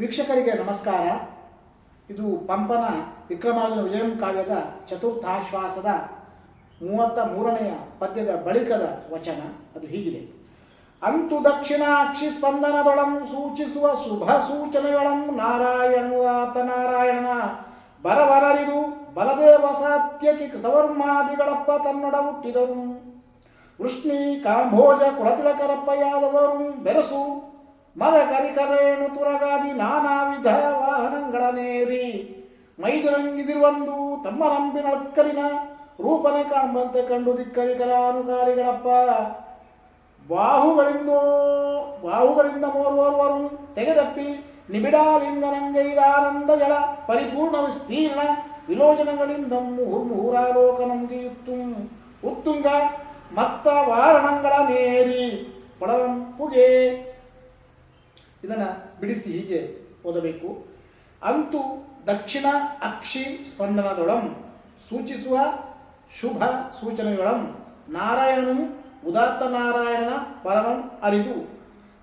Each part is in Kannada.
ವೀಕ್ಷಕರಿಗೆ ನಮಸ್ಕಾರ. ಇದು ಪಂಪನ ವಿಕ್ರಮಾರ್ಜುನ ವಿಜಯಂ ಕಾವ್ಯದ ಚತುರ್ಥಾಶ್ವಾಸದ ಮೂವತ್ತ ಮೂರನೆಯ ಪದ್ಯದ ಬಳಿಕದ ವಚನ. ಅದು ಹೀಗಿದೆ. ಅಂತು ದಕ್ಷಿಣಾಕ್ಷಿ ಸ್ಪಂದನದೊಳಂ ಸೂಚಿಸುವ ಶುಭ ಸೂಚನೆಗಳಂ ನಾರಾಯಣದಾತ ನಾರಾಯಣನ ಬರವರರಿದು ಬಲದೇವ ಸಾತ್ಯಕಿ ಕೃತವರ್ಮಾದಿಗಳಪ್ಪ ತನ್ನೊಡ ಹುಟ್ಟಿದರು. ವೃಷ್ಣಿ, ಕಾಂಭೋಜ ಕುಳತಿಲಕರಪ್ಪ ಯಾದವರು ಬೆರಸು. ಮದ ಕರಿಕರೇಣು ತುರಗಾದಿ ನಾನಾ ವಿಧ ವಾಹನಗಳನೇರಿ ಮೈದುರಂಗಿದಿರುವಂದು ತಮ್ಮ ರಂಪಿನಳಕ್ಕರಿನ ರೂಪನೆ ಕಾಣುವಂತೆ ಕಂಡು ದಿಕ್ಕರಿಕರಾನುಕಾರಿಗಳಪ್ಪ ಬಾಹುಗಳಿಂದೋ, ಬಾಹುಗಳಿಂದ ಮೋರ್ವರ್ವರು ತೆಗೆದಪ್ಪಿ ನಿಬಿಡಾಲಿಂಗನಂಗೈದಾನಂದ ಜಳ ಪರಿಪೂರ್ಣ ವಿಸ್ತೀರ್ಣ ವಿಲೋಚನಗಳಿಂದ ಮುಹುರ್ಮುಹುರಾಲೋಕನಂಗಿಯುತ್ತು ಉತ್ತುಂಗ ಮತ್ತ ವಾರಣಗಳ ನೇರಿ. ಪಳರಂಪುಗೆ ಇದನ್ನು ಬಿಡಿಸಿ ಹೀಗೆ ಓದಬೇಕು. ಅಂತೂ ದಕ್ಷಿಣ ಅಕ್ಷಿ ಸ್ಪಂದನದೊಳಂ ಸೂಚಿಸುವ ಶುಭ ಸೂಚನೆಗಳಂ ನಾರಾಯಣನು ಉದಾತ್ತ ನಾರಾಯಣನ ಪರಮಂ ಅರಿದು.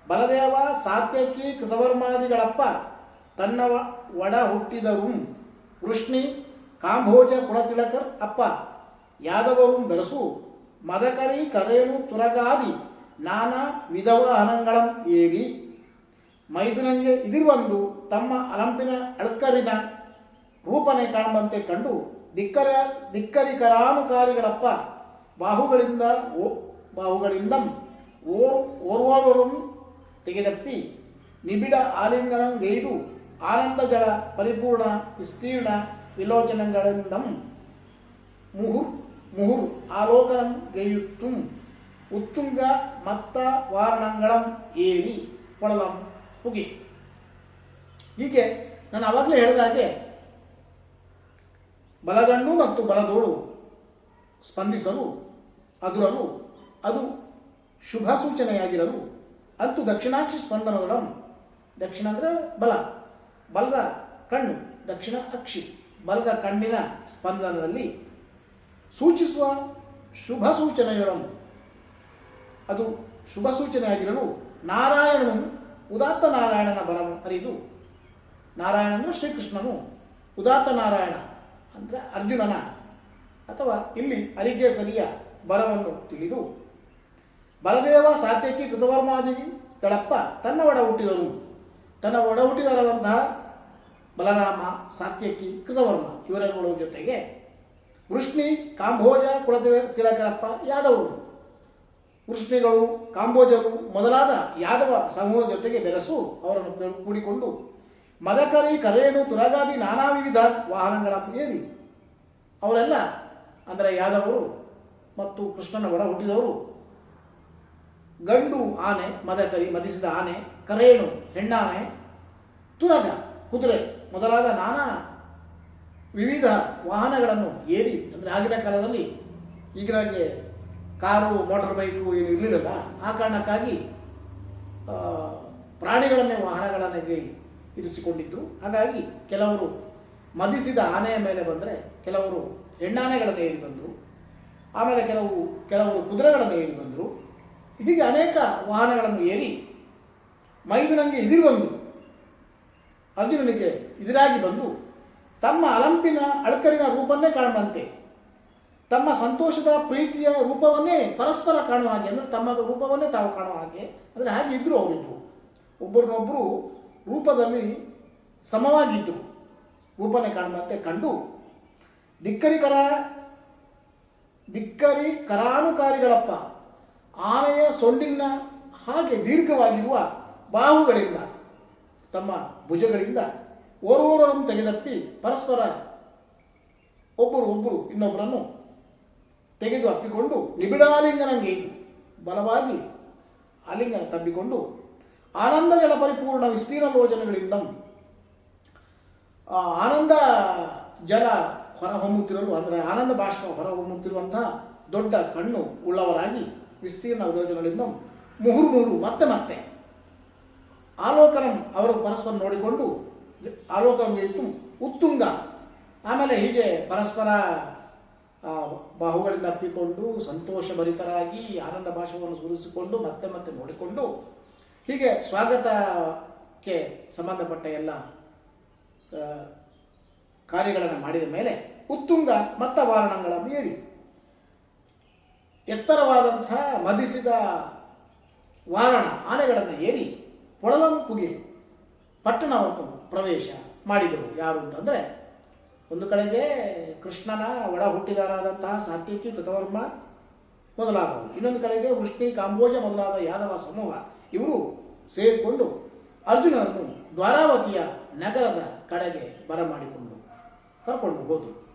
ಬಲದೇವ ಸಾತ್ಯಕಿ ಕೃತವರ್ಮಾದಿಗಳಪ್ಪ ತನ್ನ ಒಡ ಹುಟ್ಟಿದರು ವೃಷ್ಣಿ ಕಾಂಭೋಜ ಕುಳತಿಳಕರ್ ಅಪ್ಪ ಯಾದವರು ಬೆರಸು ಮದಕರಿ ಕರೇನು ತುರಗಾದಿ ನಾನಾ ವಿಧವಾಹನಗಳಂ ಏರಿ. ಮೈದುನಂಗೆ ಇದಿರುವಂದು ತಮ್ಮ ಅಲಂಪಿನ ಅಳ್ಕರಿನ ರೂಪನೆ ಕಾಣುವಂತೆ ಕಂಡು ದಿಕ್ಕರ ದಿಕ್ಕರಿಕರಾನುಕಾರಿಗಳಪ್ಪ ಬಾಹುಗಳಿಂದ ಓ, ಬಾಹುಗಳಿಂದ ಓರ್ ಓರ್ವರನ್ನು ತೆಗೆದಪ್ಪಿ ನಿಬಿಡ ಆಲಿಂಗನಂಗೈದು ಆನಂದ ಜಳ ಪರಿಪೂರ್ಣ ವಿಸ್ತೀರ್ಣ ವಿಲೋಚನಗಳಿಂದ ಮುಹುರ್ ಮುಹುರ್ ಆಲೋಕನಂ ಗೈಯುತ್ತುಂ ಉತ್ತುಂಗ ಮತ್ತ ವಾರಣಂಗಳಂ ಏರಿ ಪೊಳಲಂ. ಪುಗಿ ಹೀಗೆ ನಾನು ಆವಾಗಲೇ ಹೇಳಿದ ಹಾಗೆ ಬಲಗಣ್ಣು ಮತ್ತು ಬಲದೋಳು ಸ್ಪಂದಿಸಲು, ಅದುರಲು, ಅದು ಶುಭ ಸೂಚನೆಯಾಗಿರಲು ಅಂತೂ ದಕ್ಷಿಣಾಕ್ಷಿ ಸ್ಪಂದನದೊಳಂ ದಕ್ಷಿಣ ಅಂದರೆ ಬಲ, ಬಲದ ಕಣ್ಣು, ದಕ್ಷಿಣ ಅಕ್ಷಿ, ಬಲದ ಕಣ್ಣಿನ ಸ್ಪಂದನದಲ್ಲಿ ಸೂಚಿಸುವ ಶುಭ ಸೂಚನೆಗಳನ್ನು ಅದು ಶುಭ ಸೂಚನೆಯಾಗಿರಲು ನಾರಾಯಣನು ಉದಾತ್ತ ನಾರಾಯಣನ ಬರಂ ಅರಿದು ನಾರಾಯಣ ಅಂದರೆ ಶ್ರೀಕೃಷ್ಣನು. ಉದಾತ್ತ ನಾರಾಯಣ ಅಂದರೆ ಅರ್ಜುನನ ಅಥವಾ ಇಲ್ಲಿ ಅರಿಗೆ ಸರಿಯ ಬರವನ್ನು ತಿಳಿದು, ಬಲದೇವ ಸಾತ್ಯಕಿ ಕೃತವರ್ಮಾದಿಗಳಪ್ಪ ತನ್ನ ಒಡ ಹುಟ್ಟಿದರು. ತನ್ನ ಒಡ ಹುಟ್ಟಿದರಾದಂತಹ ಬಲರಾಮ, ಸಾತ್ಯಕಿ, ಕೃತವರ್ಮ ಇವರುಗಳ ಜೊತೆಗೆ ವೃಷ್ಣಿ, ಕಾಂಭೋಜ ಕುಳ ತಿಲಕರಪ್ಪ, ಯಾದವರು. ವೃಷ್ಣಿಗಳು ಕಾಂಬೋಜರು ಮೊದಲಾದ ಯಾದವ ಸಮೂಹದ ಜೊತೆಗೆ ಬೆರೆಸು ಅವರನ್ನು ಕೂಡಿಕೊಂಡು ಮದಕರಿ ಕರೇಣು ತುರಗಾದಿ ನಾನಾ ವಿವಿಧ ವಾಹನಗಳ ಏರಿ. ಅವರೆಲ್ಲ ಅಂದರೆ ಯಾದವರು ಮತ್ತು ಕೃಷ್ಣನ ಒಡ ಹುಟ್ಟಿದವರು. ಗಂಡು ಆನೆ, ಮದಕರಿ, ಮದಿಸಿದ ಆನೆ ಕರೇಣು ಹೆಣ್ಣಾನೆ, ತುರಗ, ಕುದುರೆ ಮೊದಲಾದ ನಾನಾ ವಿವಿಧ ವಾಹನಗಳನ್ನು ಏರಿ, ಅಂದರೆ ಆಗಿನ ಕಾಲದಲ್ಲಿ ಈಗಿನಾಗೆ ಕಾರು ಮೋಟರ್ ಬೈಕು ಏನು ಇರಲಿಲ್ಲ ಆ ಕಾರಣಕ್ಕಾಗಿ ಪ್ರಾಣಿಗಳನ್ನೇ, ವಾಹನಗಳನ್ನೇ ಇರಿಸಿಕೊಂಡಿದ್ದರು ಹಾಗಾಗಿ ಕೆಲವರು ಮದಿಸಿದ ಆನೆಯ ಮೇಲೆ ಬಂದರೆ ಕೆಲವರು ಹೆಣ್ಣಾನೆಗಳನ್ನು ಏರಿ ಬಂದರು. ಆಮೇಲೆ ಕೆಲವು, ಕೆಲವರು ಕುದುರೆಗಳನ್ನು ಏರಿ ಬಂದರು. ಹೀಗೆ ಅನೇಕ ವಾಹನಗಳನ್ನು ಏರಿ ಮೈದುನಂಗೆ ಇದಿರು ಬಂದು ಅರ್ಜುನನಿಗೆ ಎದುರಾಗಿ ಬಂದು ತಮ್ಮ ಅಲಂಪಿನ ಅಳಕರಿನ ರೂಪನ್ನೇ ಕಾಣುವಂತೆ ತಮ್ಮ ಸಂತೋಷದ ಪ್ರೀತಿಯ ರೂಪವನ್ನೇ ಪರಸ್ಪರ ಕಾಣುವ ಹಾಗೆ, ಅಂದರೆ ತಮ್ಮ ರೂಪವನ್ನೇ ತಾವು ಕಾಣುವ ಹಾಗೆ, ಅಂದರೆ ಹಾಗೆ ಇದ್ದರು ಅವರಿಬ್ಬರು ಒಬ್ಬರನ್ನೊಬ್ಬರು ರೂಪದಲ್ಲಿ ಸಮವಾಗಿದ್ದರು ರೂಪನೇ ಕಾಣುವಂತೆ ಕಂಡು, ಧಿಕ್ಕರಿಕರ ದಿಕ್ಕರಿ ಕರಾನುಕಾರಿಗಳಪ್ಪ ಆನೆಯ ಸೊಂಡಿನ ಹಾಗೆ ದೀರ್ಘವಾಗಿರುವ ಬಾಹುಗಳಿಂದ, ತಮ್ಮ ಭುಜಗಳಿಂದ ಓರ್ವರನ್ನು ತೆಗೆದಪ್ಪಿ ಪರಸ್ಪರ ಒಬ್ಬರು ಒಬ್ಬರು ಇನ್ನೊಬ್ಬರನ್ನು ತೆಗೆದು ಅಪ್ಪಿಕೊಂಡು ನಿಬಿಡಾಲಿಂಗನಂಗೆ ಬಲವಾಗಿ ಆಲಿಂಗನ ತಬ್ಬಿಕೊಂಡು ಆನಂದ ಜಲ ಪರಿಪೂರ್ಣ ವಿಸ್ತೀರ್ಣ ಲೋಚನೆಗಳಿಂದ ಆ ಆನಂದ ಜಲ ಹೊರಹೊಮ್ಮುತ್ತಿರಲು ಅಂದರೆ ಆನಂದ ಬಾಷ್ಪ ಹೊರಹೊಮ್ಮುತ್ತಿರುವಂತಹ ದೊಡ್ಡ ಕಣ್ಣು ಉಳ್ಳವರಾಗಿ ವಿಸ್ತೀರ್ಣ ಯೋಜನೆಗಳಿಂದ ಮುಹುರು ಮತ್ತೆ ಮತ್ತೆ ಆಲೋಕನಂ ಅವರು ಪರಸ್ಪರ ನೋಡಿಕೊಂಡು ಆಲೋಕನಂ ಉತ್ತುಂಗ, ಆಮೇಲೆ ಹೀಗೆ ಪರಸ್ಪರ ಆ, ಬಾಹುಗಳಿಂದ ಅಪ್ಪಿಕೊಂಡು ಸಂತೋಷಭರಿತರಾಗಿ ಆನಂದ ಭಾಷವನ್ನು ಸುರಿಸಿಕೊಂಡು ಮತ್ತೆ ಮತ್ತೆ ನೋಡಿಕೊಂಡು ಹೀಗೆ ಸ್ವಾಗತಕ್ಕೆ ಸಂಬಂಧಪಟ್ಟ ಎಲ್ಲ ಕಾರ್ಯಗಳನ್ನು ಮಾಡಿದ ಮೇಲೆ ಉತ್ತುಂಗ ಮತ್ತ ವಾರಣಗಳನ್ನು ಏರಿ. ಎತ್ತರವಾದಂತಹ ಮದಿಸಿದ ವಾರಣ ಆನೆಗಳನ್ನು ಏರಿ ಪೊಳಲಂಪುಗೆ ಪಟ್ಟಣವನ್ನು ಪ್ರವೇಶ ಮಾಡಿದರು ಯಾರು ಅಂತಂದರೆ ಒಂದು ಕಡೆಗೆ ಕೃಷ್ಣನ ಒಡ ಹುಟ್ಟಿದಾರಾದಂತಹ ಸಾತ್ವಿಕಿ ಕೃತವರ್ಮ ಮೊದಲಾದವರು ಇನ್ನೊಂದು ಕಡೆಗೆ ವೃಷ್ಣಿ ಕಾಂಬೋಜ ಮೊದಲಾದ ಯಾದವ ಸಮೂಹ, ಇವರು ಸೇರಿಕೊಂಡು ಅರ್ಜುನನನ್ನು ದ್ವಾರಾವತಿಯ ನಗರದ ಕಡೆಗೆ ಬರಮಾಡಿಕೊಂಡು ಕರ್ಕೊಂಡು ಹೋದರು.